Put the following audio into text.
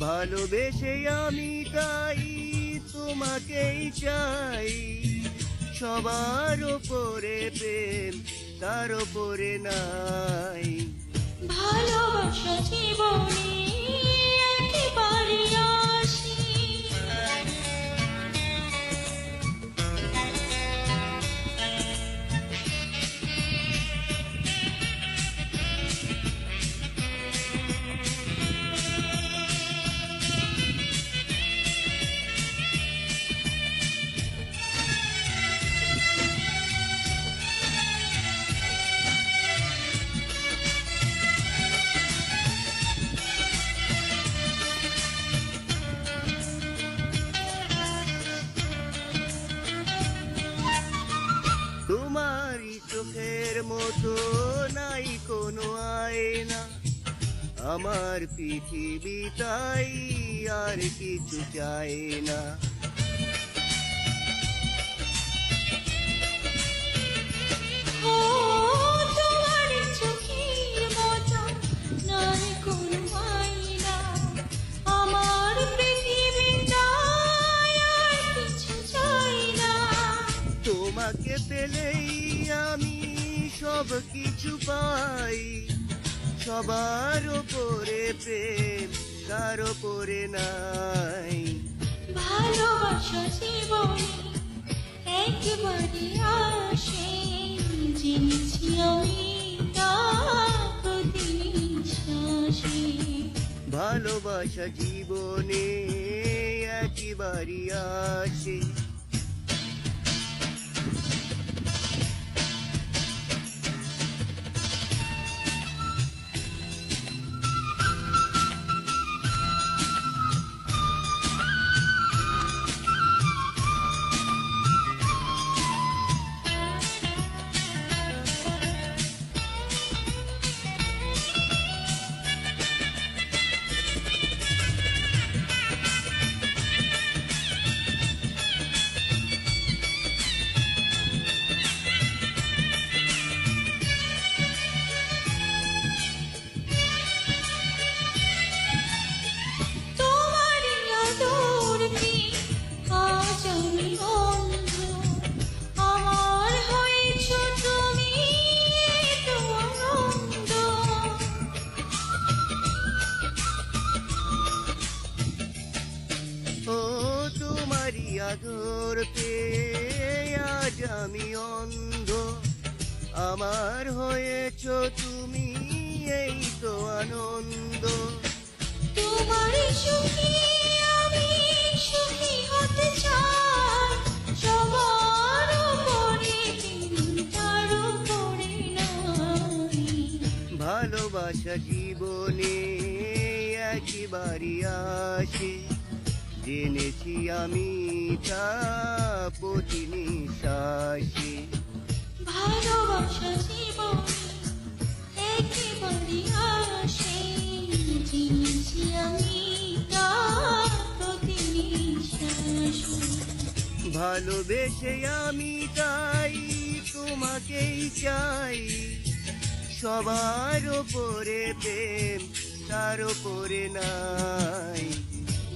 ভালোবেসে আমি তাই তোমাকেই চাই। সবার ওপরে প্রেম তার ওপরে নাই। ভালোবাসা জীবনে নাই কোনো আয়না। আমার পৃথিবী তাই আর কিছু চায় না। তোমাকে পেলেই সব কিছু পাই। সবার ওপরে প্রেম তার ওপরে নাই। ভালোবাসা জীবনে একবারে আসে। জেনেছি আমি ভালোবাসা জীবনে একবারই আসে। আদর পেয়ে আজ আমি অন্ধ। আমার হয়েছ তুমি এই তো আনন্দ। তোমার সুখী আমি সুখী হতে চাই। সবার উপরে তার উপরে ভালোবাসা জীবনে একবারই আসে। জেনেছি আমি তা প্রতি নিঃশ্বাসে ভালোবাসা জীবনে একেবারে আসে। জেনেছি আমি তা প্রতি নিঃশ্বাসে ভালোবেসে আমি তাই তোমাকেই চাই। সবার ওপরে প্রেম তার ওপরে নাই।